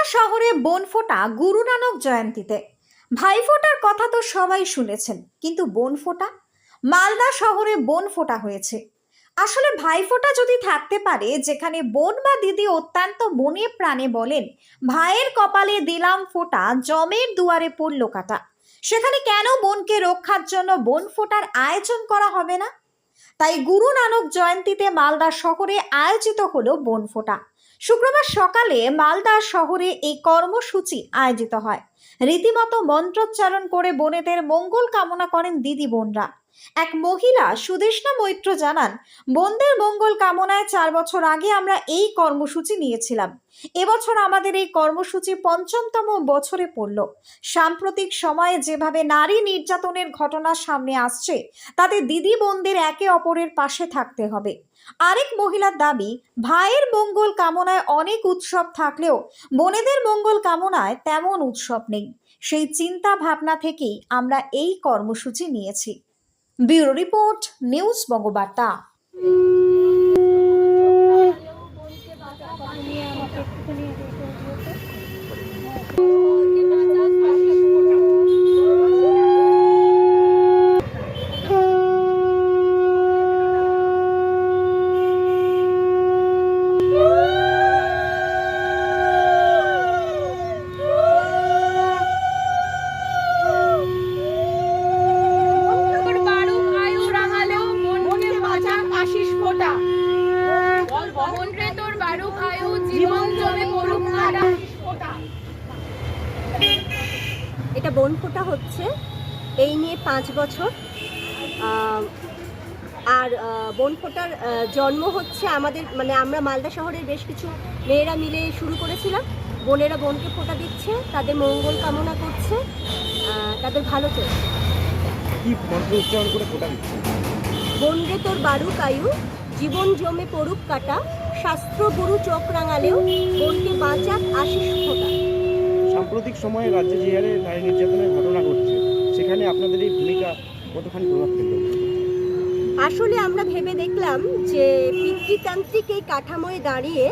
মালদা শহরে বোনফোঁটা গুরু নানক জয়ন্তীতে। ভাইফোঁটার কথা তো সবাই শুনেছেন, কিন্তু বোনফোঁটা মালদা শহরে বোনফোঁটা হয়েছে। আসলে ভাইফোঁটা যদি থাকতে পারে, যেখানে বোন বা দিদি অত্যন্ত মনে প্রাণে বলেন, ভাইয়ের কপালে দিলাম ফোঁটা, জমের দুয়ারে পড়ল কাটা। সেখানে কেন বোনকে রক্ষার জন্য বোন ফোঁটার আয়োজন করা হবে না? তাই গুরু নানক জয়ন্তীতে মালদা শহরে আয়োজিত হলো বোনফোঁটা শুক্রবার সকালে মালদা শহরে এই কর্মসূচি আয়োজিত হয়। রীতিমতো মন্ত্রোচ্চারণ করে বোনেদের মঙ্গল কামনা করেন দিদি বোনরা। এক মহিলা সুদেষ্ণা মৈত্র জানান, বোনদের মঙ্গল কামনায় চার বছর আগে আমরা এই কর্মসূচি নিয়েছিলাম। এবছর আমাদের এই কর্মসূচি পঞ্চমতম বছরে পড়ল। সাম্প্রতিক সময়ে যেভাবে নারী নির্যাতনের ঘটনা সামনে আসছে, তাতে দিদি বোনদের একে অপরের পাশে থাকতে হবে। আরেক মহিলার দাবি, ভাইয়ের মঙ্গল কামনায় অনেক উৎসব থাকলেও বোনেদের মঙ্গল কামনায় তেমন উৎসব নেই। সেই চিন্তা ভাবনা থেকেই আমরা এই কর্মসূচি নিয়েছি। ব্যুরো রিপোর্ট, নিউজ বঙ্গবার্তা তোর বারুক আয়ু রাঙালেও মনকে বাঁচাক আশিস ফোঁটা মন রে তোর বারুক আয়ু জীবন জমে পড়ুক কাটা এটা বনফোঁটা হচ্ছে। এই নিয়ে পাঁচ বছর। আর আহ, বনফোঁটার আহ, জন্ম হচ্ছে আমাদের মানে আমরা মালদা শহরের বেশ কিছু মেয়েরা মিলে শুরু করেছিলাম। বোনেরা বোনকে ফোঁটা দিচ্ছে তাদের মঙ্গল কামনা করছে তাদের ভালো চলছে। কি মন্ত্র উচ্চারণ করে ফোটা দিচ্ছে? বনরে তোর বারুক আয়ু জীবন জমে পড়ুক কাটা শাস্ত্র গুরু চোখ রাঙালেও বোনকে বাঁচাক আশিস সাম্প্রতিক সময়ে রাজ্যে যে হারে নারী নির্যাতনের ঘটনা ঘটছে। সেখানে আপনাদের এই ভূমিকা কতখানি প্রভাব ফেলবে আসলে আমরা ভেবে দেখলাম যে পিতৃতান্ত্রিক এই কাঠামোয় দাঁড়িয়ে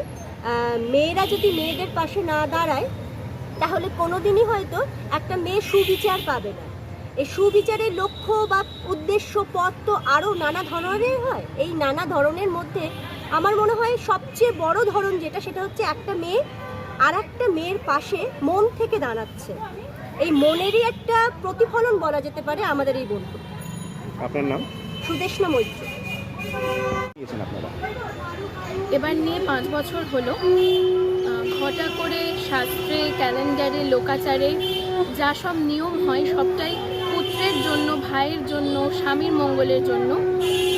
মেয়েরা যদি মেয়েদের পাশে না দাঁড়ায় তাহলে কোনোদিনই হয়তো একটা মেয়ে সুবিচার পাবে না। সুবিচারের লক্ষ্য বা উদ্দেশ্য পথ তো আরও নানা ধরনের হয়। এই নানা ধরনের মধ্যে আমার মনে হয় সবচেয়ে বড় ধরন যেটা সেটা হচ্ছে একটা মেয়ে আর একটা মেয়ের পাশে মন থেকে দাঁড়াচ্ছে। এই মনেরই একটা প্রতিফলন বলা যেতে পারে আমাদের এই বন্ধু। আপনার নাম? সুদেষ্ণা মৈত্র। এবার নিয়ে পাঁচ বছর হলো। ঘটা করে শাস্ত্রে ক্যালেন্ডারে লোকাচারে যা সব নিয়ম হয় সবটাই পুত্রের জন্য ভাইয়ের জন্য স্বামীর মঙ্গলের জন্য।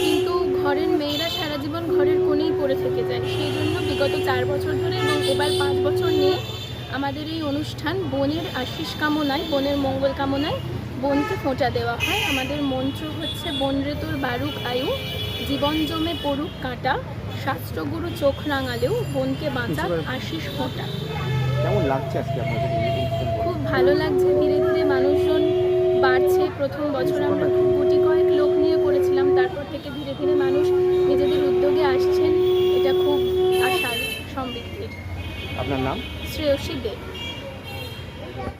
কিন্তু ঘরের মেয়েরা সারা জীবন ঘরের কোণেই পড়ে থেকে যায়। সেই জন্য বিগত চার বছর ধরে এবং এবার পাঁচ বছর নিয়ে আমাদের এই অনুষ্ঠান বোনের আশিস কামনায় বোনের মঙ্গল কামনায় বোনকে ফোঁটা দেওয়া হয়। আমাদের মন্ত্র হচ্ছে বন রে তোর বারুক আয়ু জীবন জমে পড়ুক কাঁটা। শাস্ত্রগুরু চোখ রাঙালেও বোনকে বাঁচাক আশিস ফোঁটা। কেমন লাগছে আজকে? খুব ভালো লাগছে। ধীরে ধীরে মানুষজন বাড়ছে। প্রথম বছর আমরা খুব গুটি কয়েক লোক নিয়ে করেছিলাম তারপর থেকে ধীরে ধীরে মানুষ নিজেদের উদ্যোগে আসছেন। এটা খুব আশার সমৃদ্ধির। আপনার নাম? শ্রেয়সী দেব